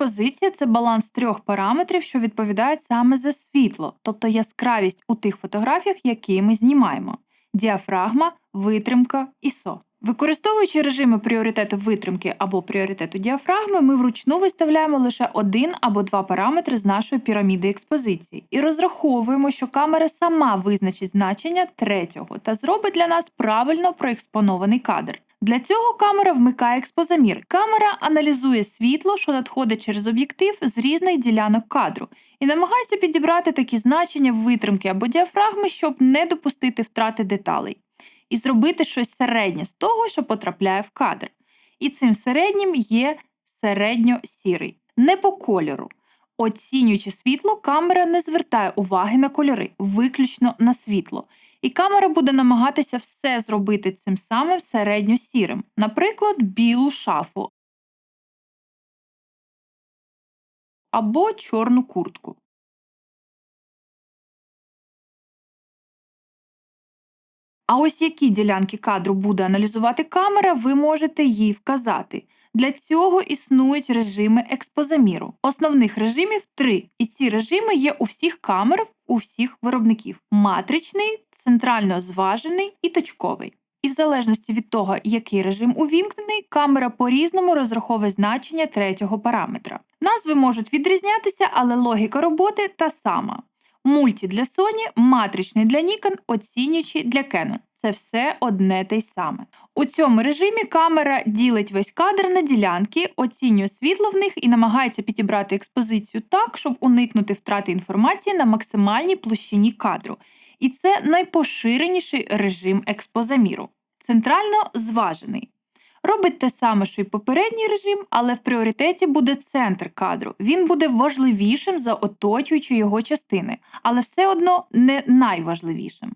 експозиція це баланс трьох параметрів, що відповідають саме за світло, тобто яскравість у тих фотографіях, які ми знімаємо: діафрагма, витримка, ISO. Використовуючи режими пріоритету витримки або пріоритету діафрагми, ми вручну виставляємо лише один або два параметри з нашої піраміди експозиції і розраховуємо, що камера сама визначить значення третього та зробить для нас правильно проекспонований кадр. Для цього камера вмикає експозамір. Камера аналізує світло, що надходить через об'єктив з різних ділянок кадру, і намагається підібрати такі значення витримки або діафрагми, щоб не допустити втрати деталей і зробити щось середнє з того, що потрапляє в кадр. І цим середнім є середньо-сірий, не по кольору. Оцінюючи світло, камера не звертає уваги на кольори, виключно на світло. І камера буде намагатися все зробити цим самим середньо-сірим, наприклад, білу шафу або чорну куртку. А ось які ділянки кадру буде аналізувати камера, ви можете їй вказати. Для цього існують режими експозаміру. Основних режимів три, і ці режими є у всіх камер, у всіх виробників: матричний, центрально зважений і точковий. І в залежності від того, який режим увімкнений, камера по-різному розраховує значення третього параметра. Назви можуть відрізнятися, але логіка роботи та сама мульті для Sony, матричний для Nikon, оцінюючий для Canon. Це все одне те й саме. У цьому режимі камера ділить весь кадр на ділянки, оцінює світло в них і намагається підібрати експозицію так, щоб уникнути втрати інформації на максимальній площині кадру. І це найпоширеніший режим експозаміру. Центрально зважений. Робить те саме, що й попередній режим, але в пріоритеті буде центр кадру. Він буде важливішим за оточуючі його частини, але все одно не найважливішим.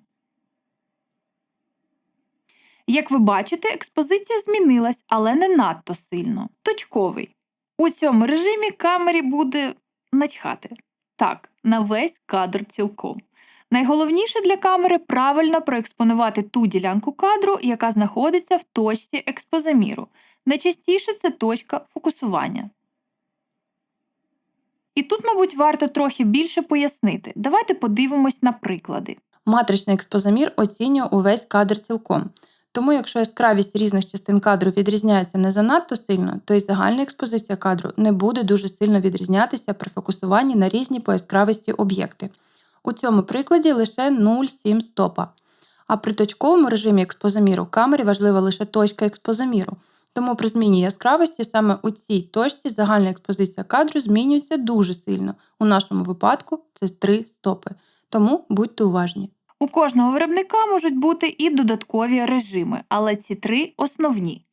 Як ви бачите, експозиція змінилась, але не надто сильно. Точковий. У цьому режимі камері буде начхати. Так, на весь кадр цілком. Найголовніше для камери правильно проекспонувати ту ділянку кадру, яка знаходиться в точці експозаміру. Найчастіше це точка фокусування. І тут, мабуть, варто трохи більше пояснити. Давайте подивимось на приклади. Матричний експозамір оцінює увесь кадр цілком. Тому, якщо яскравість різних частин кадру відрізняється не занадто сильно, то й загальна експозиція кадру не буде дуже сильно відрізнятися при фокусуванні на різні по яскравості об'єкти. У цьому прикладі лише 0,7 стопа. А при точковому режимі експозаміру камері важлива лише точка експозаміру. Тому при зміні яскравості саме у цій точці загальна експозиція кадру змінюється дуже сильно. У нашому випадку це 3 стопи. Тому будьте уважні. У кожного виробника можуть бути і додаткові режими, але ці три основні.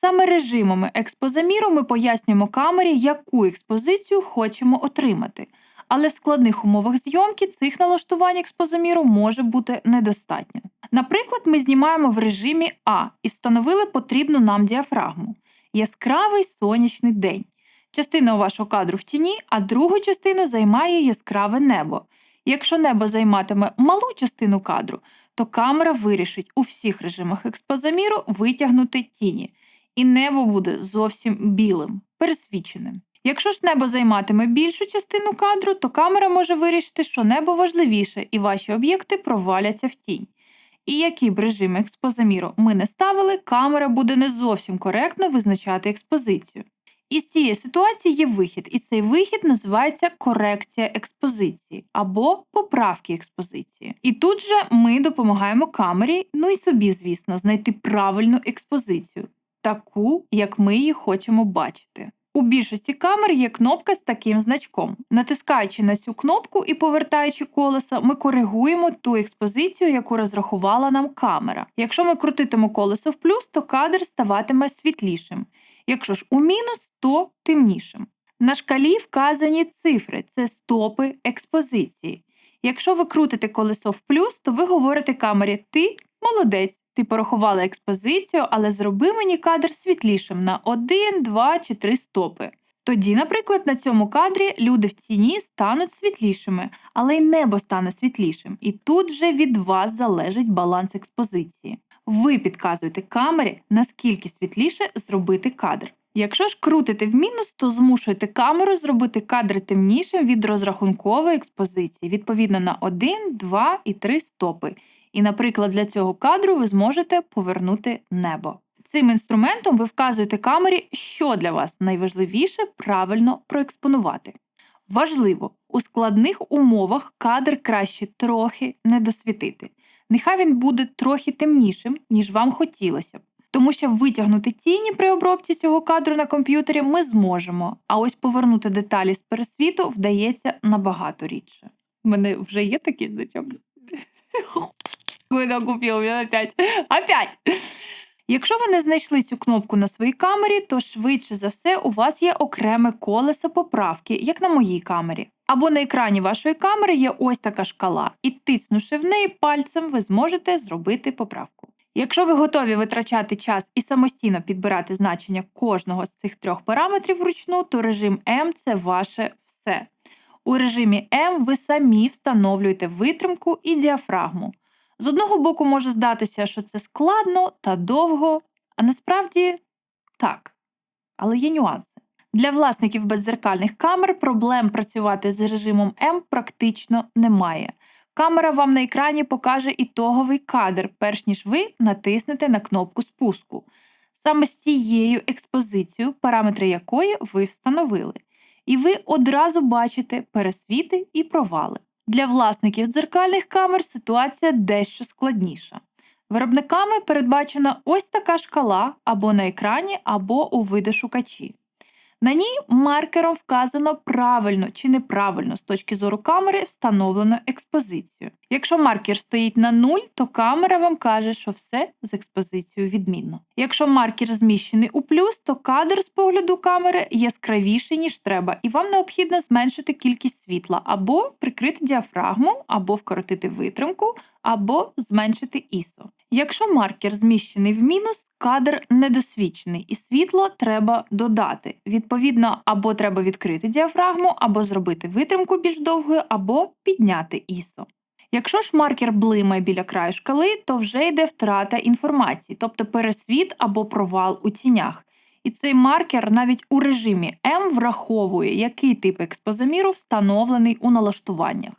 Саме режимами експозаміру ми пояснюємо камері, яку експозицію хочемо отримати. Але в складних умовах зйомки цих налаштувань експозаміру може бути недостатньо. Наприклад, ми знімаємо в режимі А і встановили потрібну нам діафрагму. Яскравий сонячний день. Частина вашого кадру в тіні, а другу частину займає яскраве небо. Якщо небо займатиме малу частину кадру, то камера вирішить у всіх режимах експозаміру витягнути тіні, і небо буде зовсім білим, пересвіченим. Якщо ж небо займатиме більшу частину кадру, то камера може вирішити, що небо важливіше, і ваші об'єкти проваляться в тінь. І який б режим експозаміру ми не ставили, камера буде не зовсім коректно визначати експозицію. Із цієї ситуації є вихід, і цей вихід називається корекція експозиції або поправки експозиції. І тут же ми допомагаємо камері, ну і собі, звісно, знайти правильну експозицію, таку, як ми її хочемо бачити. У більшості камер є кнопка з таким значком. Натискаючи на цю кнопку і повертаючи колесо, ми коригуємо ту експозицію, яку розрахувала нам камера. Якщо ми крутитимо колесо в плюс, то кадр ставатиме світлішим. Якщо ж у мінус, то темнішим. На шкалі вказані цифри це стопи експозиції. Якщо ви крутите колесо в плюс, то ви говорите камері Ти молодець, ти порахувала експозицію, але зроби мені кадр світлішим на 1, 2 чи 3 стопи. Тоді, наприклад, на цьому кадрі люди в тіні стануть світлішими, але й небо стане світлішим. І тут вже від вас залежить баланс експозиції. Ви підказуєте камері, наскільки світліше зробити кадр. Якщо ж крутите в мінус, то змушуйте камеру зробити кадр темнішим від розрахункової експозиції, відповідно на 1, 2 і 3 стопи. І, наприклад, для цього кадру ви зможете повернути небо. Цим інструментом ви вказуєте камері, що для вас найважливіше правильно проекспонувати. Важливо, у складних умовах кадр краще трохи не досвітити. Нехай він буде трохи темнішим, ніж вам хотілося б. Тому що витягнути тіні при обробці цього кадру на комп'ютері ми зможемо, а ось повернути деталі з пересвіту вдається набагато рідше. У мене вже є такий значок. Опять. Опять! Якщо ви не знайшли цю кнопку на своїй камері, то швидше за все у вас є окреме колесо поправки, як на моїй камері. Або на екрані вашої камери є ось така шкала, і тиснувши в неї пальцем, ви зможете зробити поправку. Якщо ви готові витрачати час і самостійно підбирати значення кожного з цих трьох параметрів вручну, то режим М це ваше все. У режимі М ви самі встановлюєте витримку і діафрагму. З одного боку може здатися, що це складно та довго, а насправді так. Але є нюанси. Для власників беззеркальних камер проблем працювати з режимом М практично немає. Камера вам на екрані покаже ітоговий кадр, перш ніж ви натиснете на кнопку спуску. Саме з тією експозицією, параметри якої ви встановили. І ви одразу бачите пересвіти і провали. Для власників дзеркальних камер ситуація дещо складніша. Виробниками передбачена ось така шкала або на екрані, або у видошукачі. На ній маркером вказано правильно чи неправильно з точки зору камери встановлено експозицію. Якщо маркер стоїть на 0, то камера вам каже, що все з експозицією відмінно. Якщо маркер зміщений у плюс, то кадр з погляду камери яскравіший, ніж треба, і вам необхідно зменшити кількість світла, або прикрити діафрагму, або вкоротити витримку, або зменшити ISO. Якщо маркер зміщений в мінус, кадр недосвідчений і світло треба додати. Відповідно, або треба відкрити діафрагму, або зробити витримку більш довгою, або підняти ISO. Якщо ж маркер блимає біля краю шкали, то вже йде втрата інформації, тобто пересвіт або провал у тінях. І цей маркер навіть у режимі М враховує, який тип експозаміру встановлений у налаштуваннях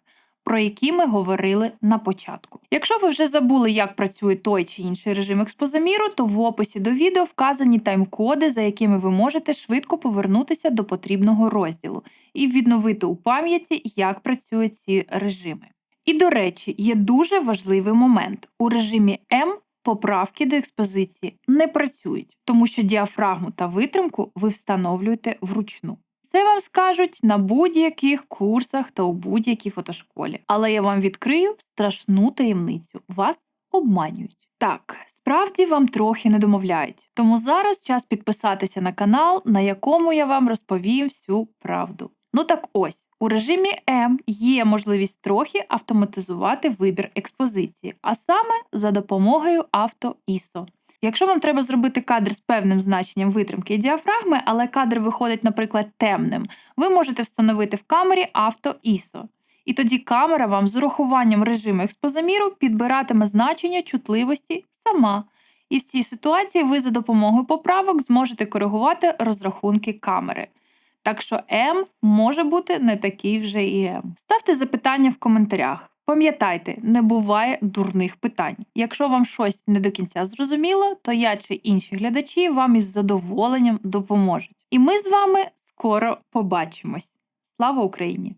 про які ми говорили на початку. Якщо ви вже забули, як працює той чи інший режим експозаміру, то в описі до відео вказані тайм-коди, за якими ви можете швидко повернутися до потрібного розділу і відновити у пам'яті, як працюють ці режими. І до речі, є дуже важливий момент у режимі М. Поправки до експозиції не працюють, тому що діафрагму та витримку ви встановлюєте вручну. Це вам скажуть на будь-яких курсах та у будь-якій фотошколі. Але я вам відкрию страшну таємницю. Вас обманюють. Так, справді вам трохи не домовляють. Тому зараз час підписатися на канал, на якому я вам розповім всю правду. Ну так ось, у режимі М є можливість трохи автоматизувати вибір експозиції, а саме за допомогою авто ISO. Якщо вам треба зробити кадр з певним значенням витримки і діафрагми, але кадр виходить, наприклад, темним, ви можете встановити в камері авто ISO. І тоді камера вам з урахуванням режиму експозаміру підбиратиме значення чутливості сама. І в цій ситуації ви за допомогою поправок зможете коригувати розрахунки камери. Так що М може бути не такий вже і М. Ставте запитання в коментарях. Пам'ятайте, не буває дурних питань. Якщо вам щось не до кінця зрозуміло, то я чи інші глядачі вам із задоволенням допоможуть. І ми з вами скоро побачимось. Слава Україні!